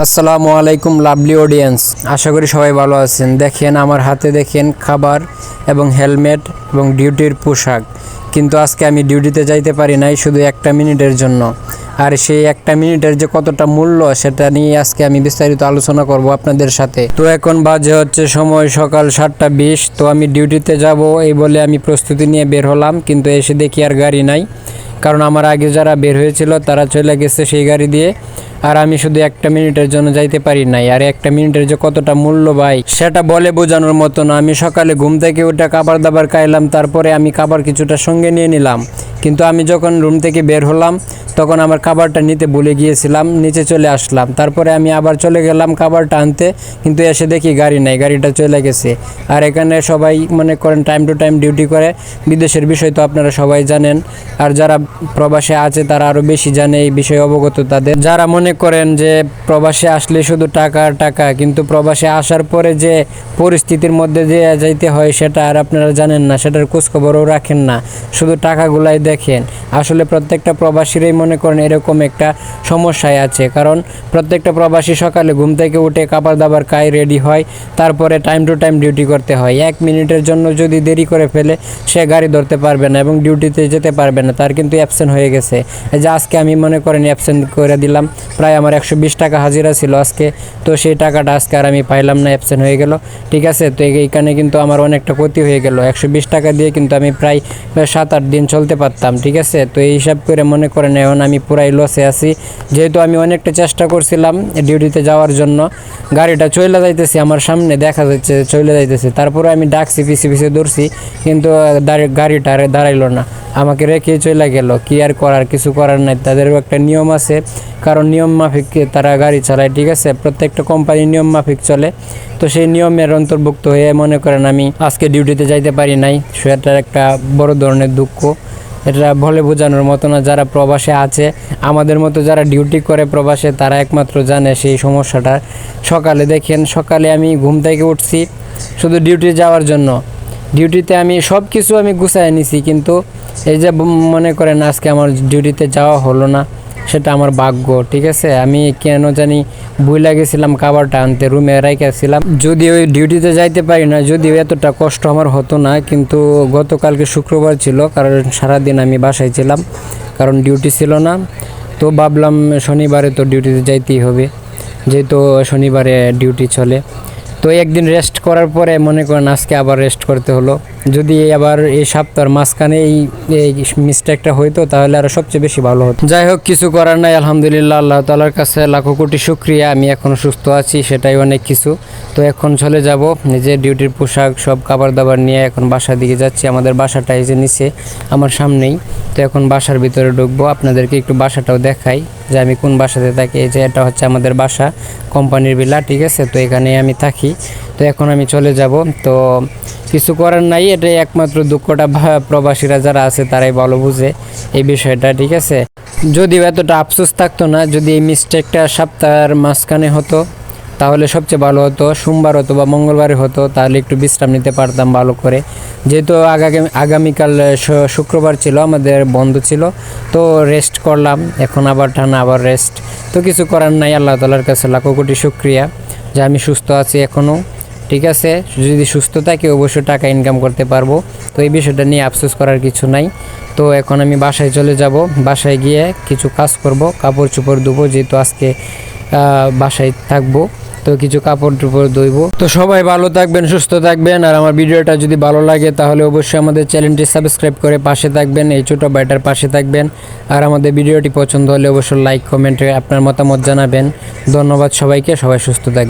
আসসালামু আলাইকুম lovely audience আশা করি সবাই ভালো আছেন। দেখেন, আমার হাতে দেখেন খাবার এবং হেলমেট এবং ডিউটির পোশাক। কিন্তু আজকে আমি ডিউটিতে যাইতে পারি নাই, শুধু একটা মিনিটের জন্য। আর সেই একটা মিনিটের যে কতটা মূল্য, সেটা নিয়ে আজকে আমি বিস্তারিত আলোচনা করব আপনাদের সাথে। তো এখন বাজে হচ্ছে সময় সকাল সাতটা বিশ, তো আমি ডিউটিতে যাব এই বলে আমি প্রস্তুতি নিয়ে বের হলাম, কিন্তু এসে দেখি আর গাড়ি নাই। কারণ আমার আগে যারা বের হয়েছিল, তারা চলে গেছে সেই গাড়ি দিয়ে। আর আমি শুধু একটা মিনিটের জন্য যাইতে পারি নাই। আর একটা মিনিটের যে কতটা মূল্য ভাই, সেটা বলে বোঝানোর মতো না। আমি সকালে ঘুম থেকে ওটা খাবার দাবার খাইলাম, তারপরে আমি খাবার কিছুটা সঙ্গে নিয়ে নিলাম। কিন্তু আমি যখন রুম থেকে বের হলাম, তখন আমার খাবারটা নিতে ভুলে গিয়েছিলাম, নিচে চলে আসলাম। তারপরে আমি আবার চলে গেলাম খাবারটা আনতে, কিন্তু এসে দেখি গাড়ি নাই, গাড়িটা চলে গেছে। আর এখানে সবাই মনে করেন টাইম টু টাইম ডিউটি করে। বিদেশের বিষয় তো আপনারা সবাই জানেন। আর যারা প্রবাসে আছে, তারা আরও বেশি জানে এই বিষয়ে অবগত তাদের। যারা মনে করেন যে প্রবাসে আসলে শুধু টাকা টাকা, কিন্তু প্রবাসে আসার পরে যে পরিস্থিতির মধ্যে যে যাইতে হয় সেটা আর আপনারা জানেন না, সেটার খোঁজখবরও রাখেন না, শুধু টাকাগুলাই দেখেন। আসলে প্রত্যেকটা প্রবাসীরাই মনে করেন এরকম একটা সমস্যায় আছে, কারণ প্রত্যেকটা প্রবাসী সকালে ঘুম থেকে উঠে খাবার দাবার খায়, রেডি হয়, তারপরে টাইম টু টাইম ডিউটি করতে হয়। এক মিনিটের জন্য যদি দেরি করে ফেলে, সে গাড়ি ধরতে পারবে না এবং ডিউটিতে যেতে পারবে না, তার কিন্তু অ্যাবসেন্ট হয়ে গেছে। যে আজকে আমি মনে করেন অ্যাবসেন্ট করে দিলাম প্রায় আমার একশো বিশ টাকা হাজিরা ছিল আজকে। তো সেই টাকাটা আজকে আর আমি পাইলাম না অ্যাবসেন্ট হয়ে গেল। ঠিক আছে? তো এইখানে কিন্তু আমার অনেকটা ক্ষতি হয়ে গেল। একশো বিশ টাকা দিয়ে কিন্তু আমি প্রায় সাত আট দিন চলতে পারতাম, ঠিক আছে? তো এই হিসাব করে মনে করেন এখন আমি পুরাই লসে আছি। যেহেতু আমি অনেকটা চেষ্টা করছিলাম ডিউটিতে যাওয়ার জন্য। গাড়িটা চলে যাইতেছে আমার সামনে, দেখা যাচ্ছে চলে যাইতেছে। তারপরে আমি ডাকছি পিছিয়ে পিছিয়ে দৌড়ছি কিন্তু গাড়িটা আর দাঁড়াইলো না। আমাকে রেখে চলে গেল। কি আর করার, কিছু করার নাই। তাদেরও একটা নিয়ম আছে। কারণ নিয়ম মাফিক তারা গাড়ি চালায়, ঠিক আছে? প্রত্যেকটা কোম্পানি নিয়ম মাফিক চলে। তো সেই নিয়মের অন্তর্ভুক্ত হয়ে মনে করেন আমি আজকে ডিউটিতে যাইতে পারি নাই। সেটার একটা বড় ধরনের দুঃখ। এটা বলে বোঝানোর মতো না, যারা প্রবাসে আছে, আমাদের মতো যারা ডিউটি করে প্রবাসে, তারা একমাত্র জানে সেই সমস্যাটা। সকালে দেখেন, সকালে আমি ঘুম থেকে উঠছি শুধু ডিউটি যাওয়ার জন্য। ডিউটিতে আমি সব কিছু আমি গুছাই নিছি, কিন্তু এই যে মনে করেন আজকে আমার ডিউটিতে যাওয়া হলো না। সেটা আমার ভাগ্য, ঠিক আছে? আমি কেন জানি ভুলে গেছিলাম খাবারটা আনতে, রুমে রেখেছিলাম যদি ওই ডিউটিতে যাইতে পারি না, যদিও এতটা কষ্ট আমার হতো না, কিন্তু গতকালকে শুক্রবার ছিল, কারণ সারাদিন আমি বাসায় ছিলাম, কারণ ডিউটি ছিল না। তো ভাবলাম শনিবারে তো ডিউটিতে যাইতেই হবে, যেহেতু শনিবারে ডিউটি চলে। তো একদিন রেস্ট করার পরে মনে করেন আজকে আবার রেস্ট করতে হলো। যদি আবার এই সপ্তাহের মাঝখানে এই মিস্টেকটা হইতো, তাহলে আরও সবচেয়ে বেশি ভালো হতো। যাই হোক, কিছু করার নাই, আলহামদুলিল্লাহ, আল্লাহ তালার কাছে লাখো কোটি শুক্রিয়া, আমি এখন সুস্থ আছি, সেটাই অনেক কিছু। তো এখন চলে যাব, নিজের ডিউটির পোশাক, সব খাবার দাবার নিয়ে এখন বাসার দিকে যাচ্ছি, আমাদের বাসাটা এই যে নিচে, আমার সামনেই। তো এখন বাসার ভিতরে ঢুকবো, আপনাদেরকে একটু বাসাটাও দেখাই, যে আমি কোন বাসাতে থাকি, এই যে এটা হচ্ছে আমাদের বাসা, কোম্পানির বিলা ঠিক আছে? তো এখানে আমি থাকি। তো এখন আমি চলে যাব। তো কিছু করার নাই, এটাই একমাত্র দুঃখটা প্রবাসীরা যারা আছে তারাই ভালো বুঝে এই বিষয়টা, ঠিক আছে? যদিও এতটা আফসোস থাকতো না, যদি এই মিস্টেকটা সপ্তাহের মাঝখানে হতো, তাহলে সবচেয়ে ভালো হতো, সোমবার হতো বা মঙ্গলবারে হতো, তাহলে একটু বিশ্রাম নিতে পারতাম ভালো করে। যেহেতু আগামী আগামীকাল শুক্রবার ছিল, আমাদের বন্ধ ছিল, তো রেস্ট করলাম, এখন আবার টানা আবার রেস্ট তো কিছু করার নাই, আল্লাহ তালার কাছে লাখো কোটি শুক্রিয়া যে আমি সুস্থ আছি এখনও ঠিক আছে? যদি সুস্থ থাকি, অবশ্যই টাকা ইনকাম করতে পারব। তো এই বিষয়টা নিয়ে আফসোস করার কিছু নাই। তো এখন আমি বাসায় চলে যাব। বাসায় গিয়ে কিছু কাজ করব। কাপড় চোপড় ধুবো, যেহেতু আজকে বাসায় থাকব। তো কিছু কাপড় টুপড় ধুইব। তো সবাই ভালো থাকবেন, সুস্থ থাকবেন। আর আমার ভিডিওটা যদি ভালো লাগে, তাহলে অবশ্যই আমাদের চ্যানেলটি সাবস্ক্রাইব করে পাশে থাকবেন। এই ছোটো ব্যাটার পাশে থাকবেন। আর আমাদের ভিডিওটি পছন্দ হলে অবশ্যই লাইক, কমেন্টে, আপনার মতামত জানাবেন। ধন্যবাদ সবাইকে। সবাই সুস্থ থাকবেন।